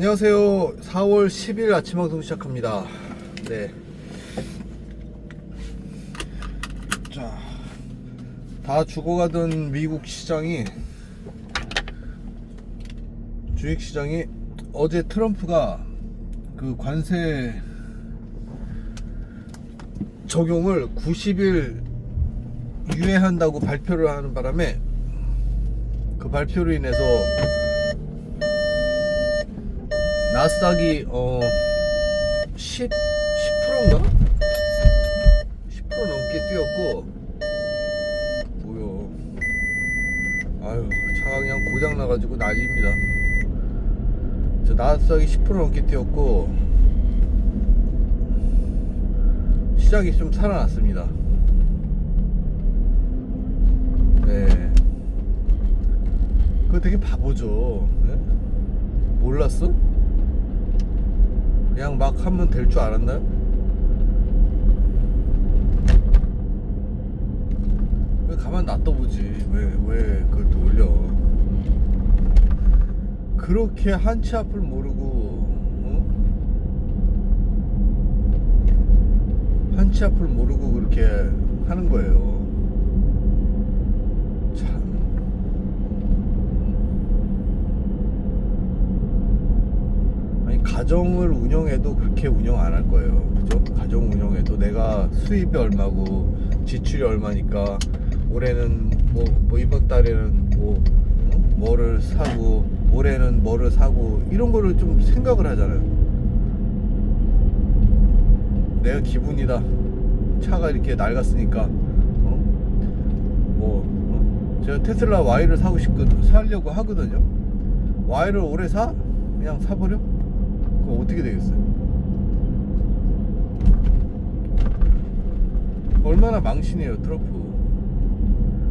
안녕하세요. 4월 10일 아침 방송 시작합니다. 네. 자, 다 죽어가던 미국 시장이 주식 시장이 어제 트럼프가 그 관세 적용을 90일 유예한다고 발표를 하는 바람에 그 발표로 인해서 나스닥이 어 10, 10%인가? 10% 넘게 뛰었고 뭐요 아유 차가 그냥 고장 나가지고 난립니다 저 나스닥이 10% 넘게 뛰었고 시장이 좀 살아났습니다 네 그거 되게 바보죠 네? 몰랐어? 그냥 막 하면 될 줄 알았나요? 왜 가만 놔둬보지 왜, 왜 그걸 또 올려 그렇게 한치 앞을 모르고 어? 한치 앞을 모르고 그렇게 하는 거예요 참 아니 가정을 운영해도 그렇게 운영 안 할 거예요. 그죠? 가정 운영해도 내가 수입이 얼마고 지출이 얼마니까 올해는 뭐, 뭐 이번 달에는 뭐 어? 뭐를 사고 올해는 뭐를 사고 이런 거를 좀 생각을 하잖아요. 내가 기분이다. 차가 이렇게 낡았으니까 어? 뭐 어? 제가 테슬라 Y를 사고 싶거든 사려고 하거든요. Y를 올해 사? 그냥 사버려? 그럼 어떻게 되겠어요? 얼마나 망신이에요 트럼프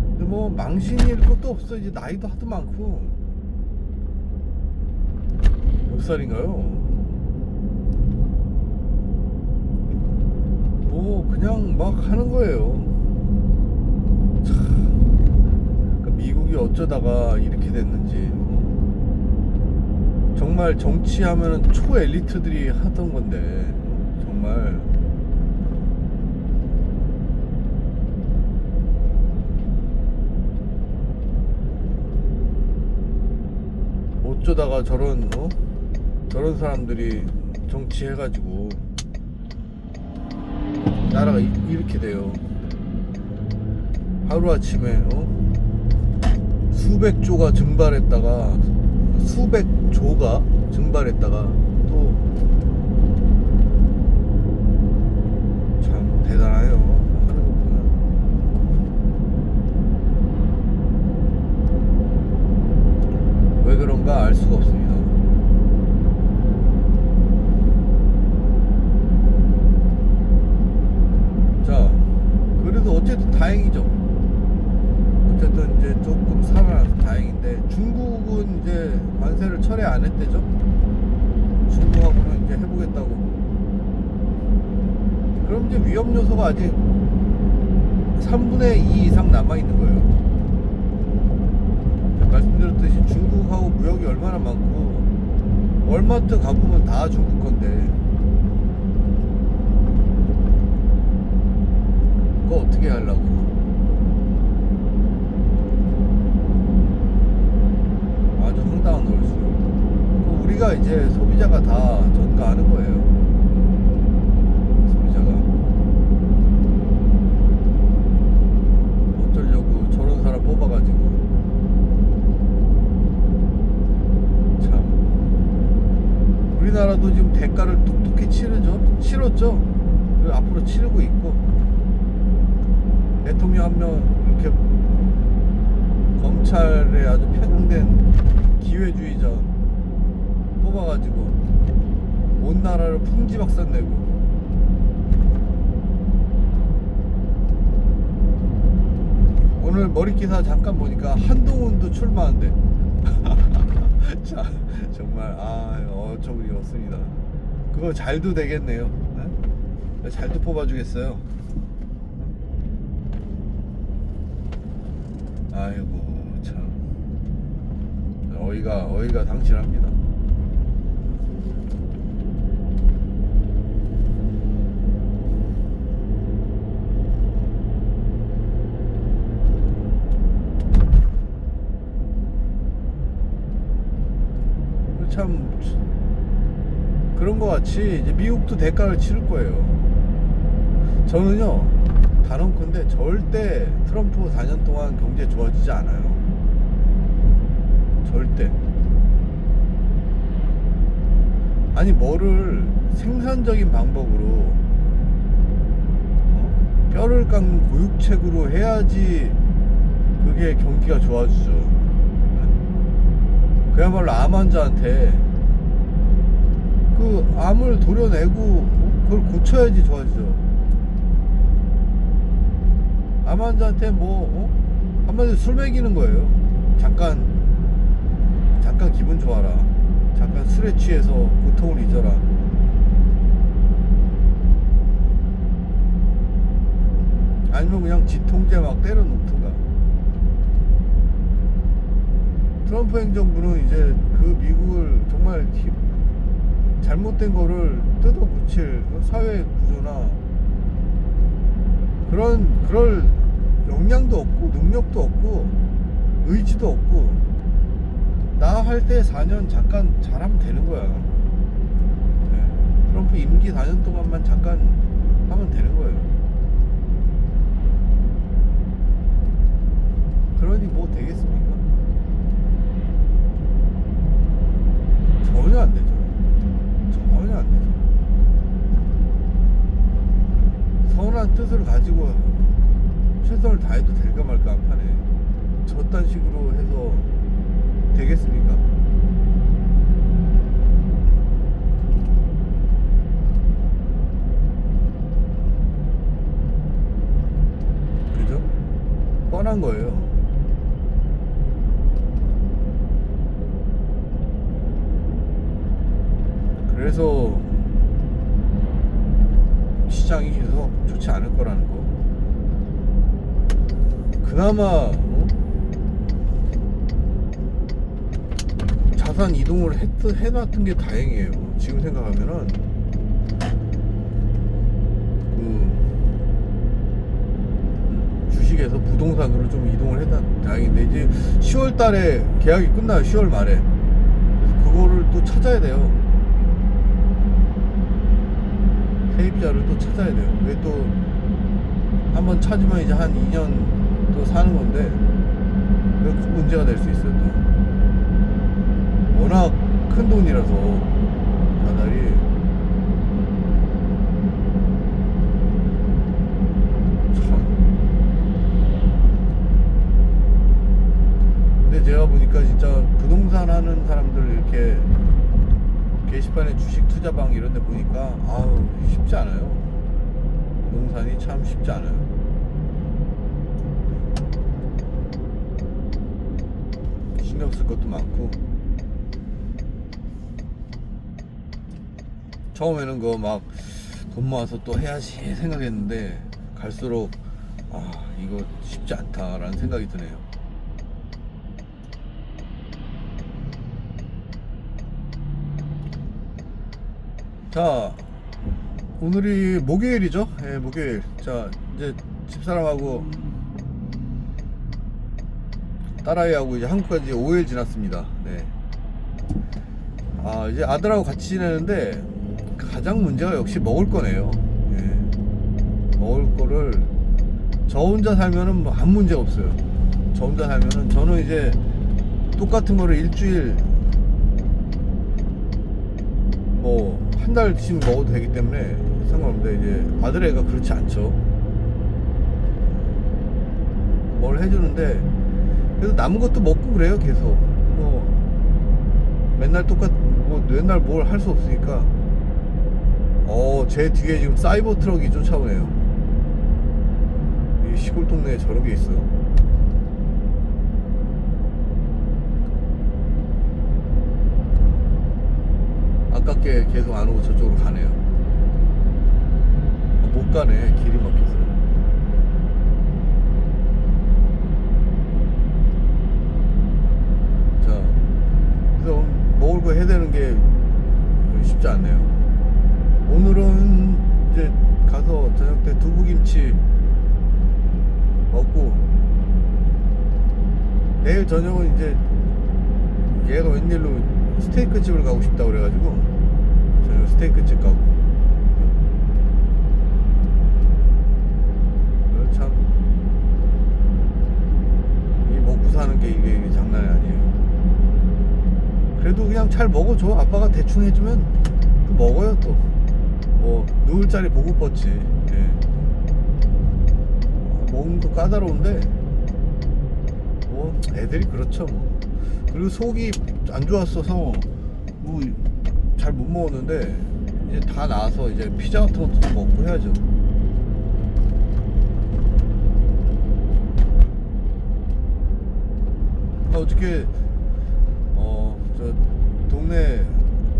근데 뭐 망신일 것도 없어 이제 나이도 하도 많고 몇 살인가요? 뭐 그냥 막 하는 거예요 참 그러니까 미국이 어쩌다가 이렇게 됐는지 어? 정말 정치하면은 초 엘리트들이 하던 건데 정말 어쩌다가 저런 어? 저런 사람들이 정치해가지고 나라가 이, 이렇게 돼요 하루 아침에 어? 수백 조가 증발했다가 수백 조가 증발했다가 또 참 대단해요 하는 거 보면 왜 그런가 알 수가 없습니다. 자, 그래도 어쨌든 다행이죠. 어쨌든 이제 조금 살아나서 다행인데 중국은 이제 관세를 철회 안 했대죠. 중국하고는 이제 해보겠다고. 그럼 이제 위험 요소가 아직 3분의 2 이상 남아 있는 거예요. 말씀드렸듯이 중국하고 무역이 얼마나 많고 월마트 가보면 다 중국 건데 그거 어떻게 하려고 아주 황당한 노릇이죠 그 우리가 이제 소비자가 다 전가하는 거예요. 소비자가. 어쩌려고 저런 사람 뽑아가지고. 참. 우리나라도 지금 대가를 뚝뚝히 치르죠? 치렀죠? 앞으로 치르고 있고. 대통령 한 명 이렇게 검찰에 아주 편향된 기회주의자 뽑아가지고 온 나라를 풍지박산 내고 오늘 머리 기사 잠깐 보니까 한동훈도 출마한대. 자, 정말 아 어처구니 없습니다. 그거 잘도 되겠네요. 네? 잘도 뽑아주겠어요. 아이고 참 어이가 어이가 당실합니다. 참 그런 거 같이 이제 미국도 대가를 치를 거예요. 저는요 단언컨대 절대 트럼프 4년 동안 경제 좋아지지 않아요. 절대. 아니 뭐를 생산적인 방법으로 어? 뼈를 깎는 고육책으로 해야지 그게 경기가 좋아지죠. 그야말로 암 환자한테 그 암을 도려내고 어? 그걸 고쳐야지 좋아지죠. 암 환자한테 뭐 어? 한마디로 술 먹이는 거예요. 잠깐 잠깐 기분 좋아라. 잠깐 술에 취해서 고통을 잊어라. 아니면 그냥 지통제 막 때려 놓든가. 트럼프 행정부는 이제 그 미국을 정말 히- 잘못된 거를 뜯어 고칠 사회 구조나 그런 그럴 역량도 없고 능력도 없고 의지도 없고 나 할 때 4년 잠깐 잘하면 되는 거야. 네. 트럼프 임기 4년 동안만 잠깐 하면 되는 거예요. 그러니 뭐 되겠습니까? 전혀 안되죠. 전혀 안 되죠. 선한 뜻을 가지고 최선을 다해도 될까 말까 한 판에 저딴 식으로 해서 되겠습니까? 그죠? 뻔한 거예요. 그래서 시장이 계속 좋지 않을 거라는 거. 그나마 어? 자산 이동을 했, 해놨던 게 다행이에요. 지금 생각하면은 그 주식에서 부동산으로 좀 이동을 했다 다행인데 이제 10월달에 계약이 끝나요. 10월 말에 그래서 그거를 또 찾아야 돼요. 세입자를 또 찾아야 돼요. 그게 또 한번 찾으면 이제 한 2년 또 사는 건데 큰 문제가 될 수 있어요. 또 워낙 큰 돈이라서 다달이 참. 근데 제가 보니까 진짜 부동산 하는 사람들 이렇게 게시판에 주식 투자방 이런 데 보니까 아우 쉽지 않아요. 부동산이 참 쉽지 않아요. 신경 쓸 것도 많고 처음에는 그거 막돈 모아서 또 해야지 생각했는데 갈수록 아 이거 쉽지 않다라는 생각이 드네요. 자 오늘이 목요일이죠? 예, 목요일. 자 이제 집사람하고 딸아이하고 이제 한국 간지 5일 지났습니다. 네. 아 이제 아들하고 같이 지내는데 가장 문제가 역시 먹을 거네요. 예. 먹을 거를 저 혼자 살면은 뭐 아무 문제 없어요. 저 혼자 살면은 저는 이제 똑같은 거를 일주일 뭐 한 달씩 먹어도 되기 때문에 상관없는데 이제 아들 애가 그렇지 않죠. 뭘 해주는데 그래서 남은 것도 먹고 그래요 계속 뭐 맨날 똑같 뭐 맨날 뭘 할 수 없으니까 어제 뒤에 지금 사이버 트럭이 쫓아오네요. 이 시골 동네에 저런 게 있어. 아깝게 계속 안 오고 저쪽으로 가네요. 아, 못 가네 길이 막혀서. 자, 그래서 먹을 거 해야 되는 게 쉽지 않네요. 오늘은 이제 가서 저녁 때 두부김치 먹고 내일 저녁은 이제 얘가 웬일로 스테이크 집을 가고 싶다 그래가지고 저녁 스테이크 집 가고 어, 참, 이 먹고 사는 게 이게, 이게 장난이 아니에요. 그래도 그냥 잘 먹어줘. 아빠가 대충 해주면 또 먹어요 또. 뭐 누울 자리 보고 뻗지. 예. 거 까다로운데 뭐 애들이 그렇죠 뭐. 그리고 속이 안 좋았어서 뭐 잘 못 먹었는데 이제 다 나와서 이제 피자 같은 것도 좀 먹고 해야죠. 아, 어저께 어저 동네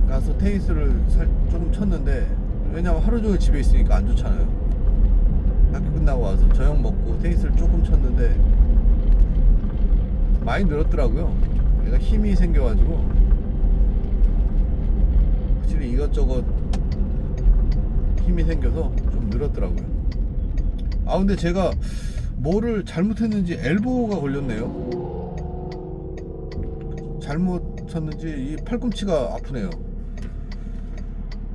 가서 테니스를 살, 조금 쳤는데 왜냐면 하루 종일 집에 있으니까 안 좋잖아요. 학교 끝나고 와서 저녁 먹고 테니스를 조금 쳤는데 많이 늘었더라고요. 내가 힘이 생겨가지고 확실히 이것저것 힘이 생겨서 좀 늘었더라고요. 아 근데 제가 뭐를 잘못했는지 엘보가 걸렸네요. 잘못 쳤는지 이 팔꿈치가 아프네요.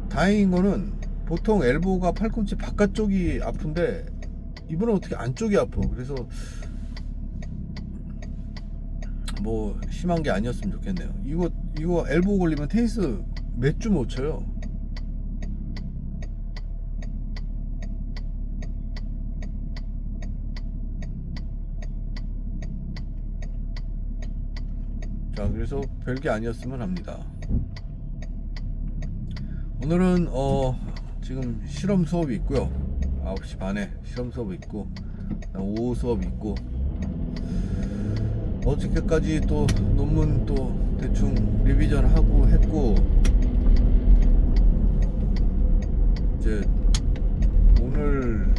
다행인 거는 보통 엘보가 팔꿈치 바깥쪽이 아픈데 이번엔 어떻게 안쪽이 아파. 그래서 뭐 심한 게 아니었으면 좋겠네요. 이거 이거 엘보 걸리면 테니스 몇 주 못 쳐요. 자, 그래서 별게 아니었으면 합니다. 오늘은 어 지금 실험 수업이 있고요. 9시 반에 실험 수업이 있고 오후 수업이 있고 어저께까지 또 논문 또 대충 리비전 하고 했고 이제 오늘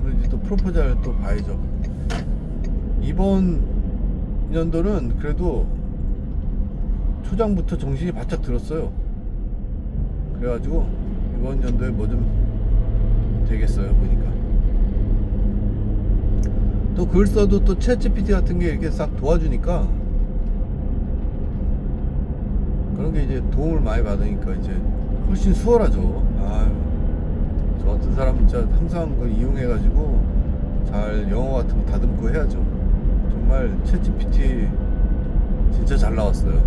오늘 이제 또 프로포잘 또 봐야죠. 이번 연도는 그래도 초장부터 정신이 바짝 들었어요. 그래가지고 이번 연도에 뭐좀 되겠어요 보니까. 또 글 써도 또 챗GPT 같은 게 이렇게 싹 도와주니까 그런 게 이제 도움을 많이 받으니까 이제 훨씬 수월하죠. 아유, 저 같은 사람 은 진짜 항상 그걸 이용해 가지고 잘 영어 같은 거 다듬고 해야죠. 정말 챗GPT 진짜 잘 나왔어요.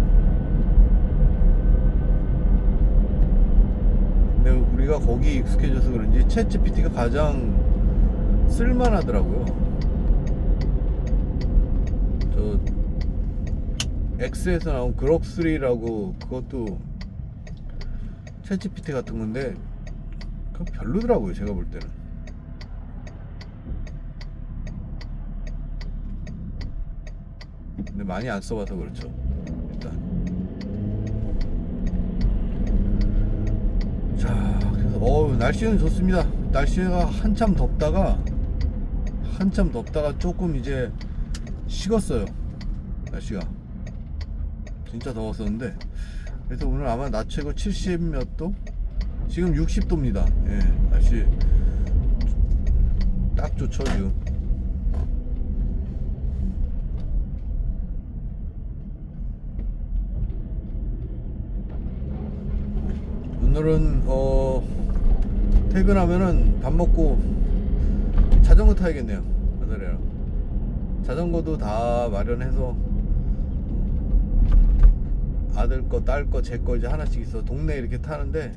근데 우리가 거기 익숙해져서 그런지 챗GPT가 가장 쓸만하더라고요. 저 X에서 나온 그럭3라고 그것도 챗GPT 같은 건데 그건 별로더라고요 제가 볼 때는 근데 많이 안 써봐서 그렇죠 일단 어 날씨는 좋습니다. 날씨가 한참 덥다가 한참 덥다가 조금 이제 식었어요. 날씨가. 진짜 더웠었는데. 그래서 오늘 아마 낮 최고 70 몇 도? 지금 60도입니다. 예 날씨 딱 좋죠 지금. 오늘은 어 퇴근하면은 밥 먹고 자전거 타야겠네요 아들이랑 자전거도 다 마련해서 아들 거, 딸 거, 제 거 이제 하나씩 있어. 동네 이렇게 타는데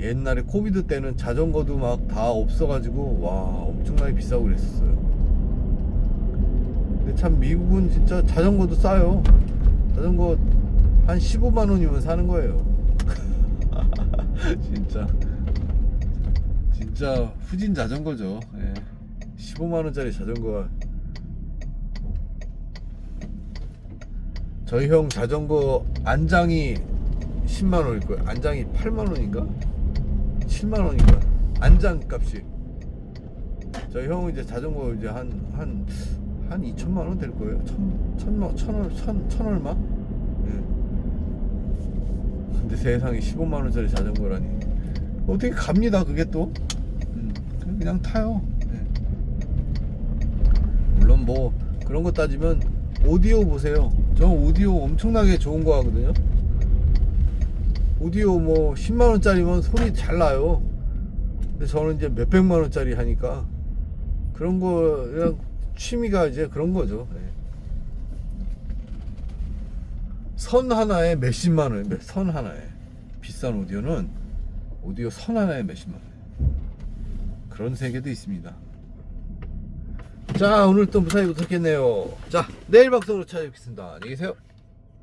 옛날에 코비드 때는 자전거도 막 다 없어가지고 와 엄청나게 비싸고 그랬었어요. 근데 참 미국은 진짜 자전거도 싸요. 자전거 한 15만 원이면 사는 거예요. 진짜 진짜 후진 자전거죠. 예. 15만 원짜리 자전거가 저희 형 자전거 안장이 10만 원일 거예요. 안장이 8만 원인가? 7만 원인가? 안장 값이. 저희 형은 이제 자전거 이제 한 한 한 2천만 원 될 거예요. 천 천만 천원 천, 천 얼마? 예. 근데 세상에 15만 원짜리 자전거라니. 어떻게 갑니다 그게 또? 음, 그냥 타요. 예. 물론 뭐 그런 거 따지면 오디오 보세요. 저 오디오 엄청나게 좋은 거 하거든요. 오디오 뭐 10만 원짜리면 소리 잘 나요. 근데 저는 이제 몇백만 원짜리 하니까 그런 거 취미가 이제 그런 거죠. 네. 선 하나에 몇십만 원, 선 하나에 비싼 오디오는 오디오 선 하나에 몇십만 원. 그런 세계도 있습니다. 자 오늘 또 무사히 못했겠네요. 자 내일 방송으로 찾아뵙겠습니다. 안녕히 계세요.